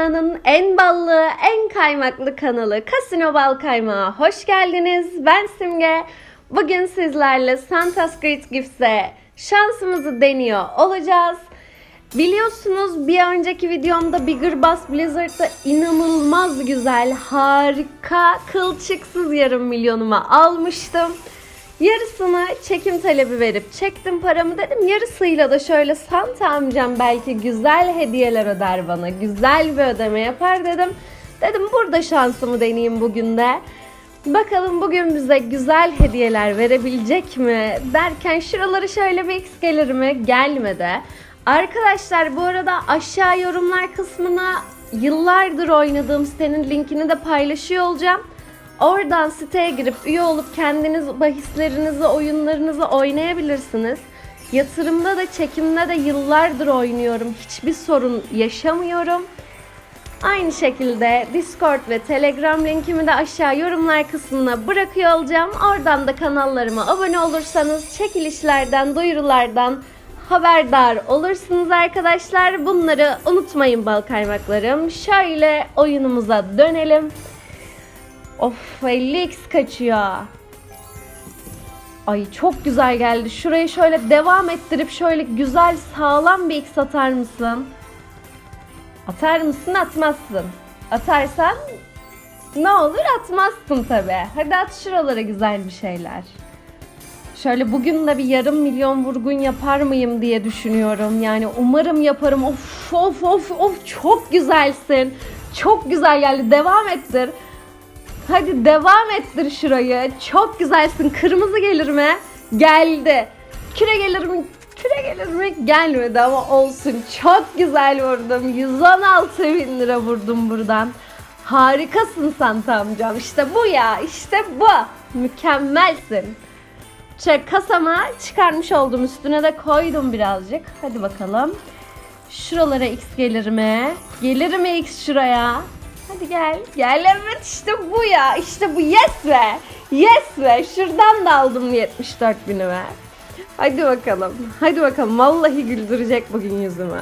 dünyanın en ballı, en kaymaklı kanalı Casino Bal Kaymağı. Hoş geldiniz. Ben Simge. Bugün sizlerle Santa's Great Gifts'e şansımızı deniyor olacağız. Biliyorsunuz bir önceki videomda Bigger Bass Blizzard'da inanılmaz güzel, harika, kılçıksız yarım milyonumu almıştım. Yarısını çekim talebi verip çektim paramı dedim. Yarısıyla da şöyle Santa amcam belki güzel hediyeler öder bana. Güzel bir ödeme yapar dedim. Dedim burada şansımı deneyeyim bugün de. Bakalım bugün bize güzel hediyeler verebilecek mi? Derken şuraları şöyle bir x gelir mi? Gelmedi. Arkadaşlar bu arada aşağı yorumlar kısmına yıllardır oynadığım sitenin linkini de paylaşıyor olacağım. Oradan siteye girip üye olup kendiniz bahislerinizi, oyunlarınızı oynayabilirsiniz. Yatırımda da çekimde de yıllardır oynuyorum. Hiçbir sorun yaşamıyorum. Aynı şekilde Discord ve Telegram linkimi de aşağı yorumlar kısmına bırakıyor olacağım. Oradan da kanallarıma abone olursanız çekilişlerden, duyurulardan haberdar olursunuz arkadaşlar. Bunları unutmayın bal kaymaklarım. Şöyle oyunumuza dönelim. Of 50x kaçıyor. Ay çok güzel geldi. Şurayı şöyle devam ettirip şöyle güzel sağlam bir x atar mısın? Atar mısın atmazsın. Atarsan ne olur atmazsın tabi. Hadi at şuralara güzel bir şeyler. Şöyle bugün de bir yarım milyon vurgun yapar mıyım diye düşünüyorum. Yani umarım yaparım. Of of of of çok güzelsin. Çok güzel geldi. Devam ettir. Hadi devam ettir şurayı. Çok güzelsin. Kırmızı gelir mi? Geldi. Küre gelir mi? Küre gelir mi? Gelmedi ama olsun. Çok güzel vurdum. 116 bin lira vurdum buradan. Harikasın Santa amcam. İşte bu ya. İşte bu. Mükemmelsin. Şey, kasama çıkarmış oldum. Üstüne de koydum birazcık. Hadi bakalım. Şuralara x gelir mi? Gelir mi x şuraya? Hadi gel. Gel evet işte bu ya. İşte bu yes be. Yes be. Şuradan da aldım 74 binime. Hadi bakalım. Hadi bakalım. Vallahi güldürecek bugün yüzümü.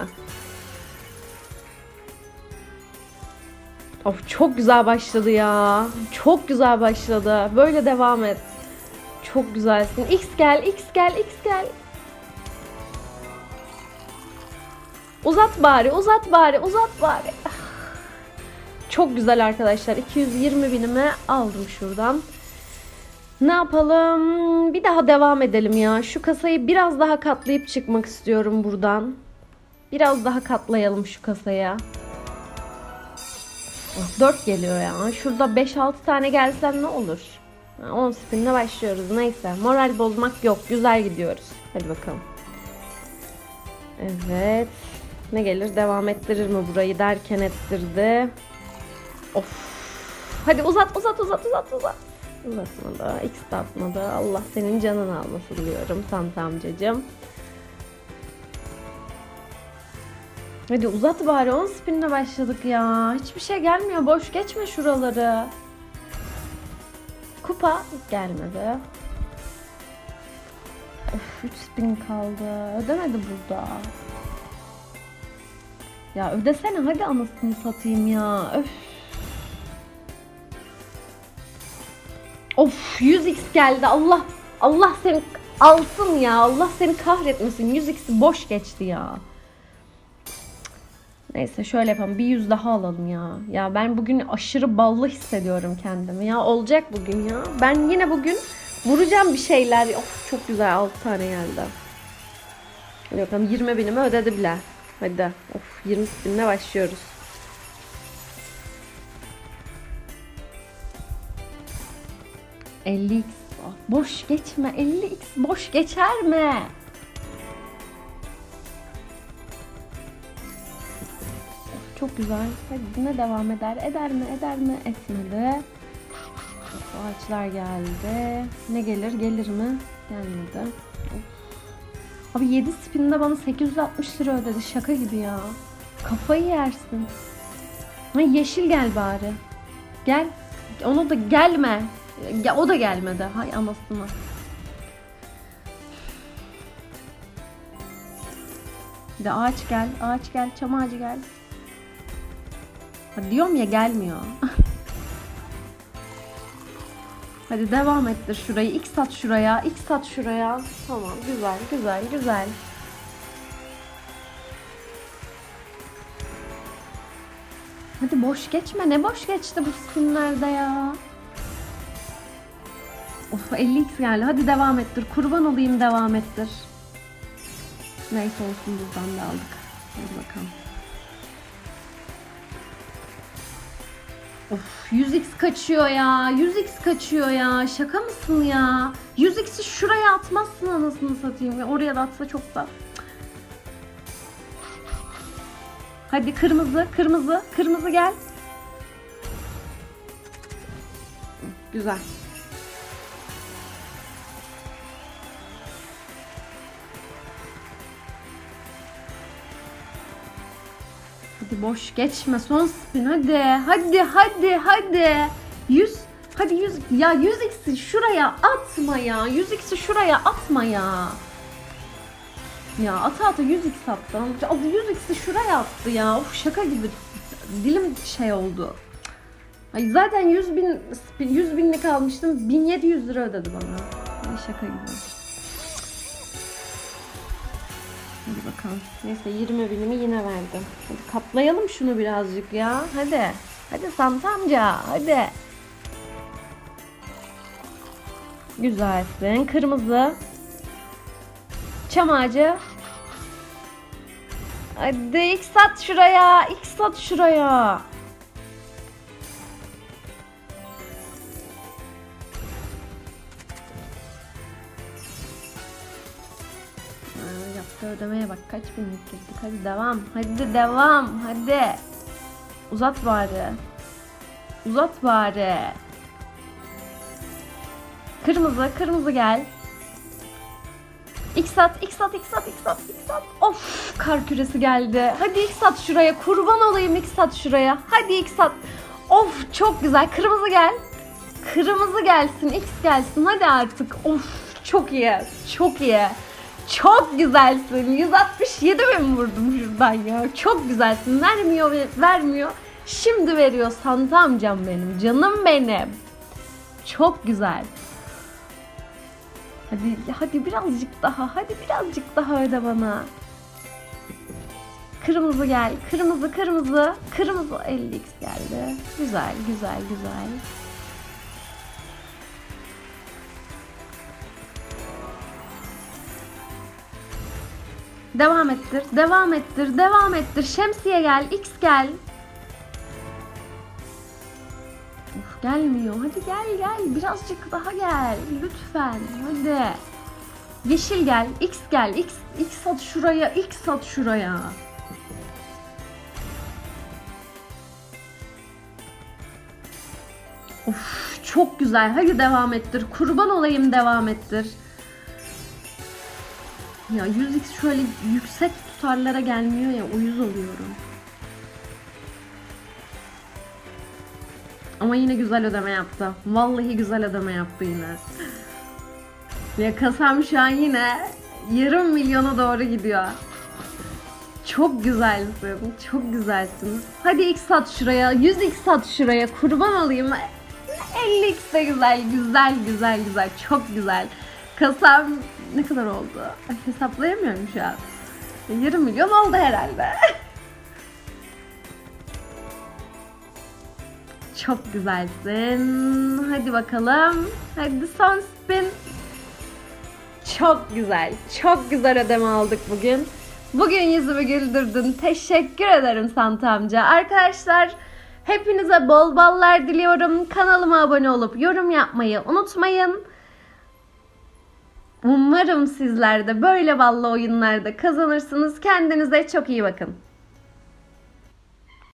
Of çok güzel başladı ya. Çok güzel başladı. Böyle devam et. Çok güzelsin. X gel, X gel, X gel. Uzat bari, uzat bari, uzat bari. Çok güzel arkadaşlar. 220 binime aldım şuradan. Ne yapalım? Bir daha devam edelim ya. Şu kasayı biraz daha katlayıp çıkmak istiyorum buradan. Biraz daha katlayalım şu kasaya. 4 geliyor ya. Şurada 5-6 tane gelsen ne olur? 10 spinle başlıyoruz. Neyse. Moral bozmak yok. Güzel gidiyoruz. Hadi bakalım. Evet. Ne gelir? Devam ettirir mi burayı derken ettirdi. Of. Hadi uzat uzat uzat uzat uzat. Uzatmadı. X de atmadı. Allah senin canını almasın diyorum Santa amcacığım. Hadi uzat bari 10 spinle başladık ya. Hiçbir şey gelmiyor. Boş geçme şuraları. Kupa gelmedi. Öf 3 spin kaldı. Ödemedi burada. Ya ödesene hadi anasını satayım ya. Öf. Of 100x geldi. Allah Allah seni alsın ya. Allah seni kahretmesin. 100x'i boş geçti ya. Neyse şöyle yapalım. Bir yüz daha alalım ya. Ya ben bugün aşırı ballı hissediyorum kendimi. Ya olacak bugün ya. Ben yine bugün vuracağım bir şeyler. Of çok güzel 6 tane geldi. Bakalım 20 binimi ödedi bile. Hadi. Of 20 binle başlıyoruz. ...50x... Boş geçme. 50x boş geçer mi? Çok güzel. Hadi yine devam eder. Eder mi? Eder mi? Etmedi. Ağaçlar geldi. Ne gelir? Gelir mi? Gelmedi. Abi 7 spinde bana 860 lira ödedi. Şaka gibi ya. Kafayı yersin. Ha, yeşil gel bari. Gel. Onu da gelme. Ya, o da gelmedi. Hay anasını. Bir de ağaç gel. Ağaç gel. Çam ağacı gel. Ha, diyorum ya gelmiyor. Hadi devam ettir şurayı. X at şuraya. X at şuraya. Tamam güzel güzel güzel. Hadi boş geçme. Ne boş geçti bu spinlerde ya. Of 50x geldi. Hadi devam ettir. Kurban olayım devam ettir. Neyse olsun buradan da aldık. Hadi bakalım. Of 100x kaçıyor ya. 100x kaçıyor ya. Şaka mısın ya? 100x'i şuraya atmazsın anasını satayım ya. Oraya da atsa çok da. Hadi kırmızı, kırmızı, kırmızı gel. Güzel. Hadi boş geçme son spin hadi. Hadi hadi hadi. 100 hadi 100 ya 100x'i şuraya atma ya. 100x'i şuraya atma ya. Ya ata ata 100x attı. Al 100x'i şuraya attı ya. Of şaka gibi. Dilim şey oldu. Ay zaten 100 bin 100 binlik almıştım. 1700 lira ödedi bana. Ay şaka gibi. Bakalım. Neyse 20 binimi yine verdim. Hadi katlayalım şunu birazcık ya. Hadi. Hadi Santa amca. Hadi. Güzelsin. Kırmızı. Çam ağacı. Hadi X at şuraya. X at şuraya. Yaptığı ödemeye bak kaç binlik girdik. Hadi devam. Hadi devam. Hadi. Uzat bari. Uzat bari. Kırmızı, kırmızı gel. X at, X at, X at, X at, X at. Of kar küresi geldi. Hadi X at şuraya. Kurban olayım X at şuraya. Hadi X at. Of çok güzel. Kırmızı gel. Kırmızı gelsin, X gelsin. Hadi artık. Of çok iyi. Çok iyi. Çok güzelsin. 167 bin vurdum şuradan ya. Çok güzelsin. Vermiyor, vermiyor. Şimdi veriyor Santa amcam benim. Canım benim. Çok güzel. Hadi hadi birazcık daha. Hadi birazcık daha öde bana. Kırmızı gel. Kırmızı kırmızı. Kırmızı 50x geldi. Güzel güzel güzel. Devam ettir. Devam ettir. Devam ettir. Şemsiye gel. X gel. Of, gelmiyor. Hadi gel gel. Birazcık daha gel. Lütfen. Hadi. Yeşil gel. X gel. X, X at şuraya. X at şuraya. Of çok güzel. Hadi devam ettir. Kurban olayım devam ettir. Ya 100x şöyle yüksek tutarlara gelmiyor ya uyuz oluyorum. Ama yine güzel ödeme yaptı. Vallahi güzel ödeme yaptı yine. Ya kasam şu an yine yarım milyona doğru gidiyor. Çok güzelsin. Çok güzelsin. Hadi x sat şuraya. 100x sat şuraya. Kurban olayım. 50x de güzel. Güzel güzel güzel. Çok güzel. Kasam ne kadar oldu? Ay, hesaplayamıyorum şu an. Yarım milyon oldu herhalde. Çok güzelsin. Hadi bakalım. Hadi son spin. Çok güzel. Çok güzel ödeme aldık bugün. Bugün yüzümü güldürdün. Teşekkür ederim Santa amca. Arkadaşlar hepinize bol ballar diliyorum. Kanalıma abone olup yorum yapmayı unutmayın. Umarım sizler de böyle ballı oyunlarda kazanırsınız. Kendinize çok iyi bakın.